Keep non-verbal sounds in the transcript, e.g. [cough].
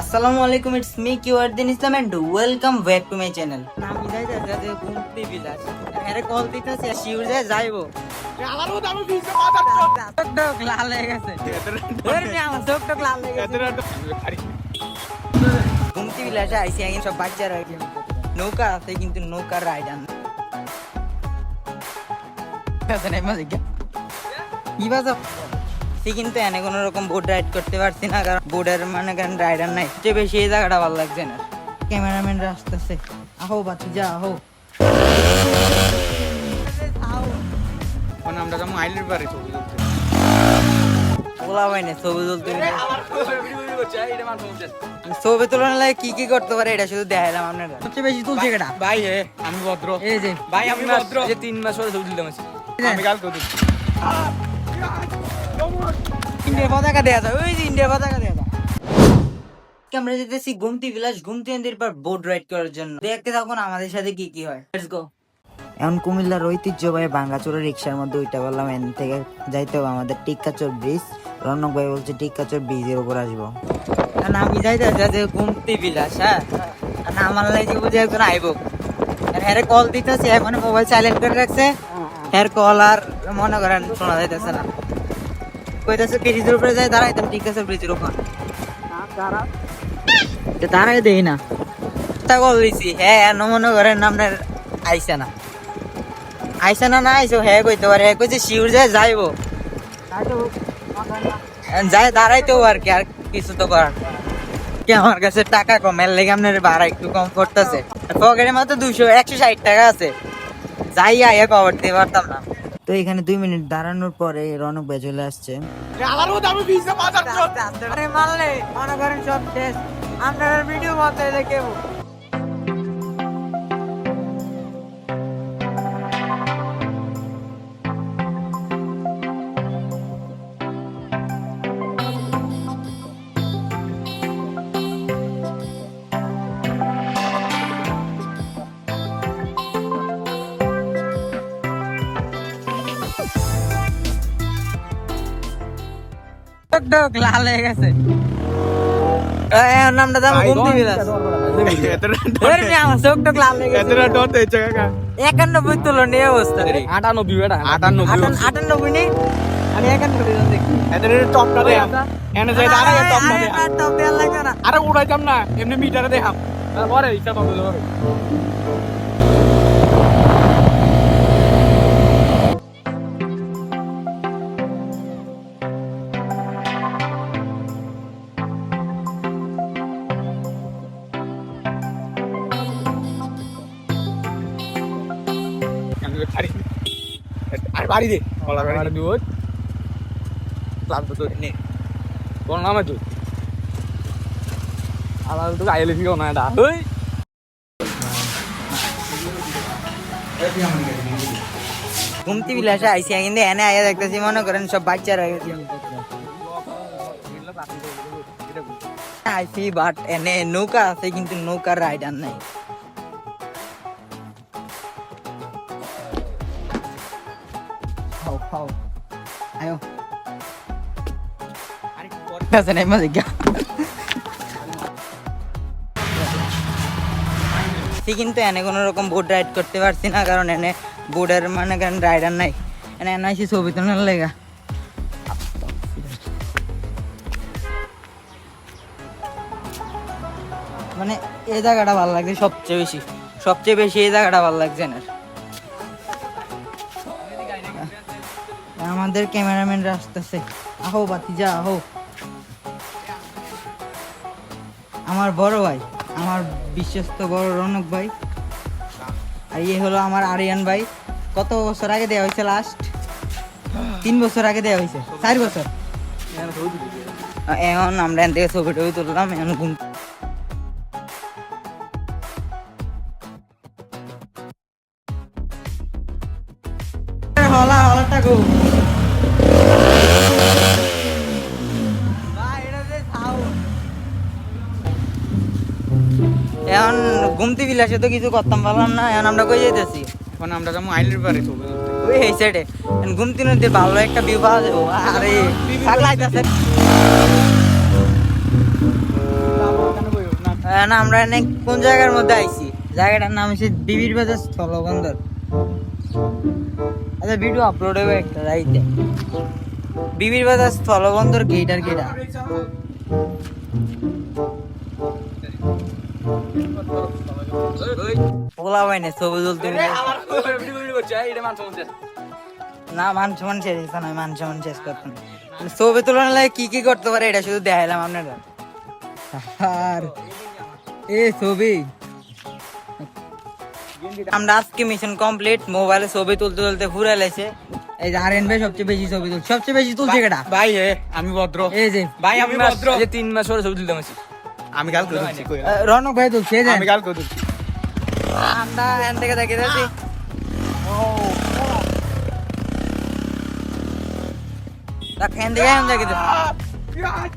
আসসালামু আলাইকুম it's me কিওয়ারদিন Islam and welcome back to my channel আমি যাই যা যে ঘুমতে বিলাস আরে কল দিতেছে শিউর যায় যাইবো। চোখ টোক লাল হয়ে গেছে। ওরে মিয়া, আমার চোখ টোক লাল হয়ে গেছে। ঘুমতে বিলাসে আইসি আগে সব বাচ্চারা। নৌকা আছে কিন্তু নৌকার রাইডার কি বাজা সে কিন্তু এনে কোনো রকম বোট রাইড করতে পারছি না কারণ বোর্ডের মানে কারণ রাইডার নাই। সবচেয়ে বেশি এই জায়গাটা ভালো লাগছে না। ক্যামেরাম্যান আসতেছে। আহো বাতি যা আহো। মানে আমরা যেমন আইলের বাড়ি ছবি তুলতে ওলা না ছবি তুলতে ছবি তোলার লাগে কি কি করতে পারে এটা শুধু দেখাইলাম আপনারা সবচেয়ে বেশি তুলছে ভাই হে আমি ভদ্র। এই যে ভাই আমি ভদ্র। যে তিন মাস ধরে ছবি তুলতে আমি কাল করি ইন্ডিয়ার পতাকা দেয়া যায় ওই যে ইন্ডিয়ার পতাকা দেয়া যায়। আমরা যেতেছি গুমতি গুমতি নদীর পর বোট রাইড করার জন্য। দেখতে থাকুন আমাদের সাথে কি কি হয়। লেটস গো এখন কুমিল্লার ঐতিহ্যবাহী ভাঙ্গাচোরা রিক্সার মধ্যে উইটা বললাম এন থেকে যাইতে হবে আমাদের টিক্কাচর ব্রিজ রনক ভাই বলছে টিক্কাচর ব্রিজের উপর আসব। আর আমি যাইতে যে গুমতি বিলাস হ্যাঁ। আর আমার লাগে বুঝে একজন আইব। আর হ্যাঁ কল দিতেছে এখন মোবাইল সাইলেন্ট করে রাখছে। হ্যাঁ কল আর মনে করেন শোনা যাইতেছে না। কইতাছে ব্রিজের উপরে যাই দাঁড়াইতাম ঠিক আছে ব্রিজের উপর। দাঁড়াই দেই না। তা হ্যাঁ না না। না আইসো হ্যাঁ হ্যাঁ কইছে শিউর যায়, যাইবো। যায়, দাঁড়াইতেও আর কি, আর কিছু তো করার কি, আমার কাছে টাকা কম, এর লেগে আপনার ভাড়া একটু কম করতেছে পকেটে মাত্র দুশো একশো ষাট টাকা আছে। যাই আইয়া কভার পারতাম না। তো এখানে দুই মিনিট দাঁড়ানোর পরে রনক ভাই চলে আসছে। আমরা মারলে মনে করেন সব শেষ। আপনার ভিডিও মতো দেখে টক টক লাল হয়ে গেছে। নামটা দাম মিয়া, [laughs] আমার চোখ টক লাল হয়ে গেছে। একানব্বই তুলন এই অবস্থা আটানব্বই বেটা। আটানব্বই। আটানব্বই নেই? আমি একানব্বই দেখি। টপটা দে এনে যাই দাঁড়াই টপটা দে আরে, আরে, টপ দেওয়ার লাগবে না। আরে উড়াইতাম না এমনি মিটারে দেখাম পরে ইচ্ছা তখন আর বাড়ি দে। বলা বাড়ি তো। নে। কোন নাম আছে? আলাদা তো আইলে ফিও না দা ওই। ঘুমতি বিলাসে আইসি কিন্তু এনে আয়া দেখতেছি মনে করেন সব বাচ্চারা আইসি বাট এনে নৌকা আছে কিন্তু নৌকার রাইডার নাই। আছে নাই সে কিন্তু এনে কোনো রকম বোট রাইড করতে পারছি না, কারণ এনে বোর্ডের মানে কারণ রাইডার নাই। এনে এনে আইসি ছবি তোলার লেগা। মানে এই জায়গাটা ভালো লাগছে সবচেয়ে বেশি। সবচেয়ে বেশি এই জায়গাটা ভালো লাগছে না আমাদের ক্যামেরাম্যান আসতেছে। আহো বাতি যা আহো। আমার বড় ভাই, আমার বিশ্বস্ত বড় রনক ভাই। আর ইয়ে হলো আমার আরিয়ান ভাই। কত বছর আগে দেওয়া হয়েছে লাস্ট তিন বছর আগে দেওয়া হয়েছে, চার বছর। এখন আমরা এখান থেকে ছবি টবি তুললাম, এখন ঘুম হলা, হলাটা গো ঘুমতি বিলাসে তো কিছু করতাম পারলাম না, এখন আমরা কই যাইতেছি? এখন আমরা যেমন আইলের ছবি ওই এই সাইডে ঘুমতি নদীর ভালো একটা ভিউ পাওয়া যাবে। আরে থাকলে আইতাছে এখন আমরা এনে কোন জায়গার মধ্যে আইছি? জায়গাটার নাম হচ্ছে বিবির বাজার স্থলবন্দর। আচ্ছা ভিডিও আপলোড হবে একটা রাইতে। বিবির বাজার স্থলবন্দর গেট আর গেটা পোলা বাইনে ছবি তুলতে না মান সমান শেষ হইছে না মান সমান শেষ করতাম ছবি তুলনা লাগে কি কি করতে পারে এটা শুধু দেখাইলাম আপনারা আর এ ছবি। আমরা আজকে মিশন কমপ্লিট মোবাইলে ছবি তুলতে তুলতে ঘুরে লেছে। এই যে আর এন ভাই সবচেয়ে বেশি ছবি তুল সবচেয়ে বেশি তুলছে কেটা ভাই আমি ভদ্র। এই যে ভাই আমি ভদ্র। যে তিন মাস পরে ছবি তুলতে আমি কাল করে দিচ্ছি রনক ভাই তুলছি এই আমি কাল করে দিচ্ছি আমরা এখান থেকে দেখে যাচ্ছি এখান থেকে এখান থেকে দেখে।